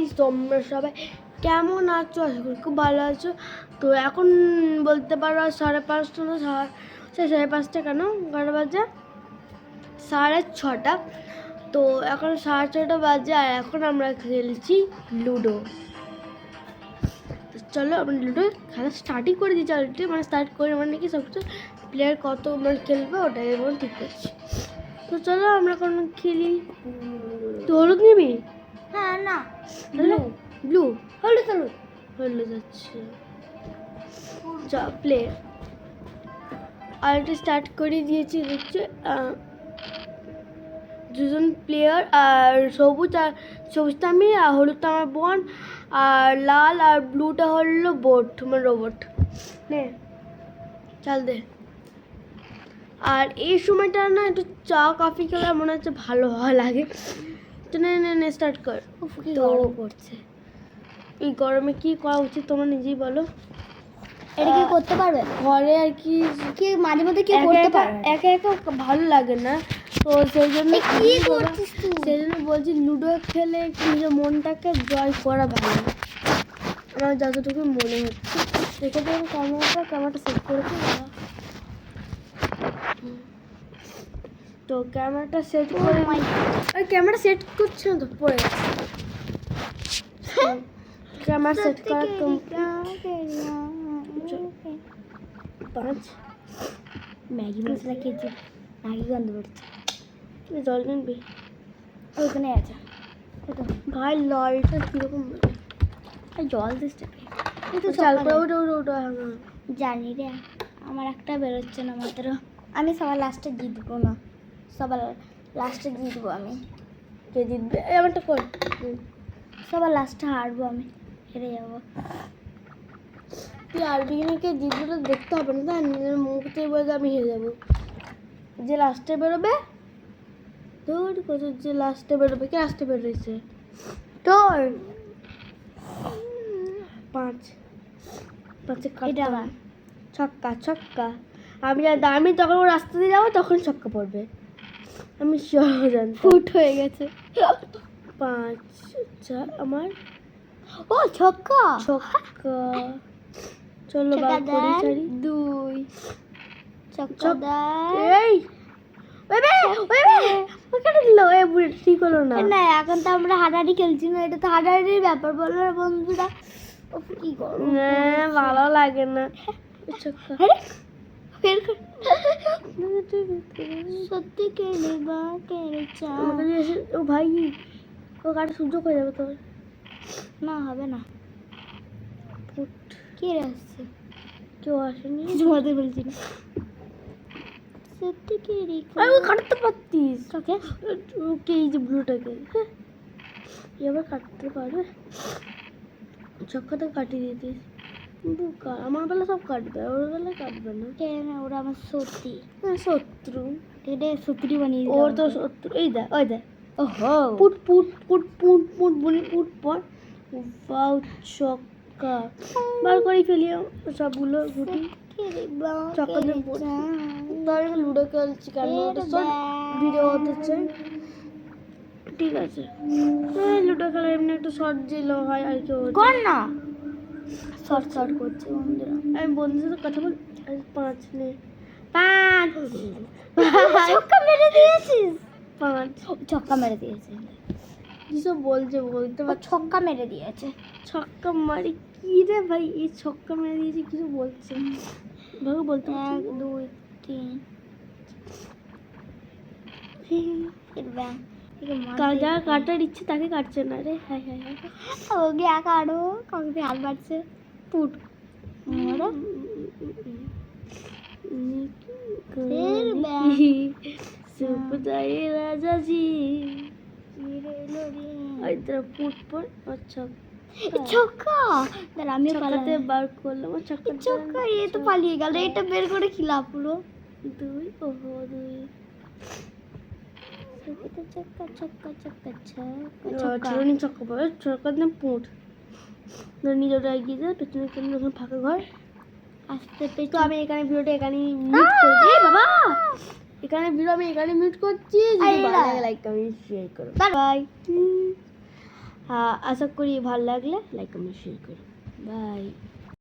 Guys তোমরা সবাই কেমন আছো? আশা করি খুব ভালো আছো। তো এখন বলতে পারো সাড়ে পাঁচটা না, সাড়ে সাড়ে পাঁচটা কেন? এগারো বাজে? সাড়ে ছটা। তো এখন সাড়ে ছটা বাজে আর এখন আমরা খেলছি লুডো। চলো, আমরা লুডো খেলা স্টার্টই করে দিচ্ছি অলরেডি মানে স্টার্ট করে মানে কি, সব কিছু প্লেয়ার কত মানে খেলবে ওটাই ঠিক করছি। তো চলো, আমরা কোনো খেলি। তো হলুদ নিবি? ব্লু ব্লু হলুদ হলুদ হলুদ যা প্লে আরেকটা স্টার্ট করে দিয়েছি হচ্ছে দুজন প্লেয়ার আর সবুজ আর সবুজটা আমি আর হলুদটা আমার বোন আর লাল আর ব্লুটা হলো বোট আমার রোবট নে চাল দে। আর এই সময়টা না একটু চা কফি খেলে মনে হচ্ছে ভালো লাগে। নে নে নে স্টার্ট কর কি তো- গরম। পড়ছে। এই গরমে কি করা উচিত তোমরা নিজেই বলো। এটা কি করতে পারবে? ঘরে আর কি কি মাঝে মধ্যে কি করতে পারবে? একা একা ভালো লাগে না। তো সেই জন্য কি করছিস তুই? সেই জন্য বলছি লুডো খেলে একটু নিজের মনটাকে জয় করা ভালো। আমার যতটুকু মনে হচ্ছে। দেখে দেখুন ক্যামেরাটা ক্যামেরাটা সেট করেছি। তো ক্যামেরাটা সেট Oh করে আর ক্যামেরা সেট করছে না তো পড়ে ক্যামেরা সেট করা পাঁচ। ম্যাগি মশলা খেয়েছি ম্যাগি গন্ধ পড়ছে জল কিনবি? ওইখানে আছে। ভাই ললটা কীরকম আর জল দিস ওটা হ্যাঁ জানি রে আমার একটা বেরোচ্ছে না মাত্র। আমি সবার লাস্টে জিতবো না। সবার লাস্টে জিতবো আমি। কে জিতবে? এই আমারটা কর সবার লাস্টে হারবো আমি। হেরে যাব। তুই আর জিতবে তো দেখতে হবে না তাই নিজের মুখতেই বলে আমি হেরে যাব। যে লাস্টে বেরোবে তোর কত যে লাস্টে বেরোবে কে লাস্টে বেরোয়েছে তোর পাঁচ। পাঁচে এটা ছক্কা ছক্কা। আমি আমি তখন ও রাস্তা দিয়ে যাব তখন ছক্কা পড়বে। আমি জানি ফুট হয়ে গেছে। পাঁচ আচ্ছা আমার? ও ছক্কা! ছক্কা। চলো বার করি। ছাড়ি দুই। ছক্কা এই! ওই বে ওই বে! ওখানে দিল এ বুড়ি ঠিক হলো না। না এখন তো আমরা হাডাহাডি খেলছি না এটা তো হাডাহাডির ব্যাপার বলো না বন্ধুরা। উফ, কি গরম না ভালো লাগে না। ছক্কা। কর সত্যি কেলে বা কেলে চা ও ভাই ও কাটা সুযোগ হয়ে যাবে তোর না হবে না। কে আসছে? কেউ আসেনি। জমাতে বলছি না। সত্যি কে রে কাটতে পারতিস। কাকে? ওকে এই যে ব্লুটাকে এবার কাটতে পারবে? ছক্কাটা কাটিয়ে দিতিস। কিন্তু আমার বেলা সব কাটবে ওর বেলা কাটবে না। কে না ওরা আমার সত্যি হ্যাঁ, শত্রু। এটা সত্যি বানিয়ে ওর তো শত্রু এই দেখ ওই দেখ। ওহো। পুট পুট পুট পুট পুট বলি পুট পর। বাউ চক্কা। বার করে ফেলি সবগুলো গুটি চক্কা দিয়ে রে পড়- লুডো খেলছি কেন ভিডিও হতে চাই ঠিক আছে। লুডো খেলা এমনি একটু শর্ট দিলেও হয় আর কি হচ্ছে। কর না। শর্ট শর্ট করছে বন্ধুরা। আমি বন্ধুদের সাথে কথা বল পাঁচ নে। পাঁচ। ছক্কা মেরে দিয়েছিস? পাঁচ। ছক্কা মেরে দিয়েছে। কিসব বলছে বলতে পার ছক্কা মেরে দিয়েছে। ছক্কা মারি কি রে ভাই? এই ছক্কা মেরে দিয়েছে কিছু বলছে ভাবে বলতে এক দুই তিন। ব্যাং। যা কাটার ইচ্ছে তাকে কাটছে না রে। হ্যাঁ হ্যাঁ হ্যাঁ। ও গিয়া কাটো কাউকে হাত বাড়ছে পুট। সুপদাই রাজা জি। আর পুট পর। আচ্ছা ছক্কা। দাঁড়া আমি ছক্কাতে বার করলাম। আর ছক্কা ছক্কা এ তো পালিয়ে গেল এটা বের করে খিলা পুরো দুই ওহো দুই। ছোটনি ছক্কা পড়ে ছক্কা দিলাম পুট? ধর নিজে এগিয়ে যায় পেছনে কেমন ওখানে ফাঁকা ঘর। আস্তে তো আমি এখানে ভিডিওটা এখানে মিউট করছি। বাবা! এখানে ভিডিও আমি এখানে মিউট করছি। যদি ভালো লাগে লাইক কমেন্ট শেয়ার করো. বাই। আহ, আশা করি ভালো লাগলে লাইক কমেন্ট শেয়ার করো। বাই